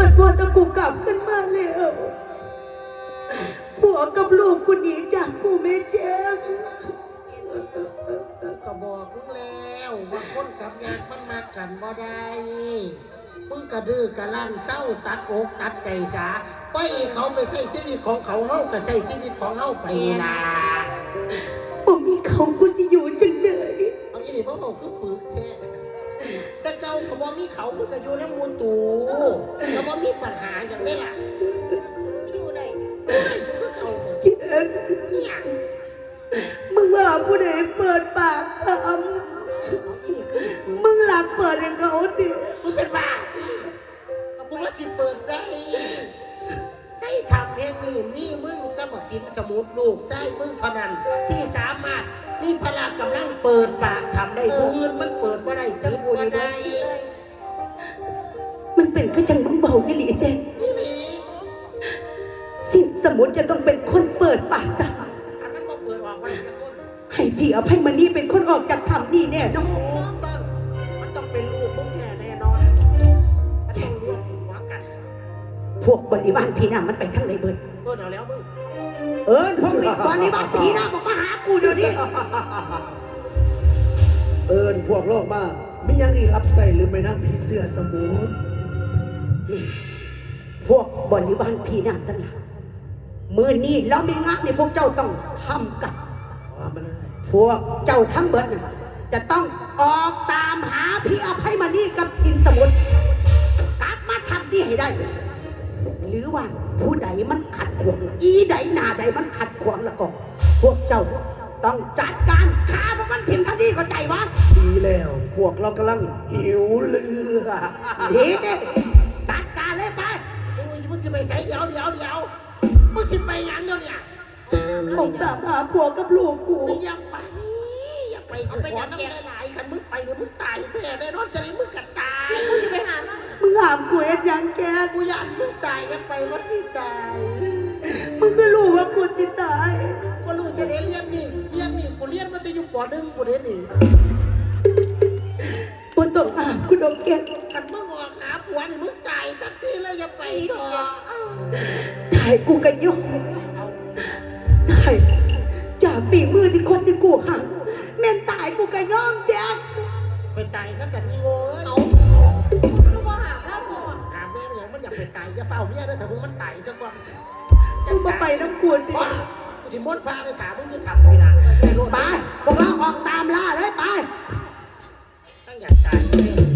มันพอตะกูกลับขึ้นมาแล้วผัวกับลูกกูหนีจากกูไม่แจ้งก็บอกมึงแล้วว่าคนกับยากมันมากันบ่ได้มึงกระดื้อกระลั่นเศร้าตัดอกตัดใจสาไปให้เขาไปใช้ชีวิตของเขาเฮาก็ใช้ชีวิตของเฮาไปนี่ล่ะบ่มีเขากูจะอยู่จังเลยเอาอีนี่พ่อบอกคือปึกแท้ แต่เจ้าเขาบ่มีเขามึงก็อยู่ในมูลตูก็บ่มีปัญหาอย่างนี้ล่ะอยู่ไหนไม่อยู่กับเขาเจ๊งเนี่ยมึงว่าผู้ใดเปิดปากทเอาอีนี่คือปึกำมึงหลักเปิดให้เขาดิมึงเป็นบ้าดิกูว่าสิเปิดได้ให้ทำเพลงนี้มีมึงกับบักสินสมุดลูกไส้มึงเท่านั้นที่สามารถมีพละกำลังเปิดปากทำได้ผู้อื่นมันเปิดว่าได้ปิด ว่าได้มันเป็นก็จังมึงเบาอีหลีเจงนี่นี่สิสมุนจะต้องเป็นคนเปิดปากทถ้ามันบ่เปิดออกมันจะคนให้พี่อภัยมณีเป็นคนออกจากทำนี่แน่นอนต้องมันต้องเป็นลูกมึงแน่แน่นอนมันต้องรวมหัวกันพวกบริวารพี่น้ามันไปทั้งในเบิดเปิดเอาแล้วมึงเอิญพวกนี้บริวารพี่น้าบอกมาหากูเดี๋ยวนี้ เอิญพวกโลกมา ไม่ยังอีรับใส่หรือไม่นั่งผีเสื้อสมุนนี่พวกบริวารพี่น้าทั้งหลายมือนี้เราไม่งักในพวกเจ้าต้องทำกันว่ามาเลยพวกเจ้าทั้งเบิดน่ะจะต้องออกตามหาพี่อภัยมณีกับสินสมุนกลับมาทำนี่ให้ได้ หรือว่าผู้ใดมันขัดขวางอีใดหนาใดมันขัดขวางแล้วก็ พวกเจ้าต้องจัดการฆ่าพวกมันถิ่มทันทีเข้าใจวะ ดีแล้ว พวกเรากำลังหิวเลือดดีจัดการเลยไปโอ้ยมึงจะไปใช้เดี๋ยวเดี๋ยวเดี๋ยวมึงสิไปยังเดี๋ยวเนี่ยผมตามหาผัวกับลูกกูมึงอย่าไปอย่าไปเอาไปอย่างแกหลายคันมึงไปเดี๋ยวมึงตายแท้แน่นอนจะได้มึงกัตายกูจะไปหามันมึงหามกูเอ็ดหยังแกกูอยากมึงตายกันไปว่าสิตายมึงก็รู้ว่ากูสิตายก็รู้จะได้เรียนนี่เรียนนี่กูเรียนมาแต่อยู่ปหนึ่งกูเรียนนี่ กูต้องหามกูดมแกคันมึงออกหาผัวนี่มึงตายทันทีเลยอย่าไปต่อตายกูกันยกตายจากปีมือที่คนที่กูหักแม่นตายกูกันย่อมแจ๊คไปตายซะจันอีโว้ยเอากูมาหาพ่อก่อนถามแม่เนี่ยมันอยากไปตายอย่าเฝ้าเมียด้วยถ้ามึงมันตายซะก่อนมึงมาไปน้ำกูสิว่ากูถิมดพาเลยถามมึงจะทำไม่ได้ไม่รู้ไปพวกเราออกตามล่าเลยไปตั้ง อยากตายเลย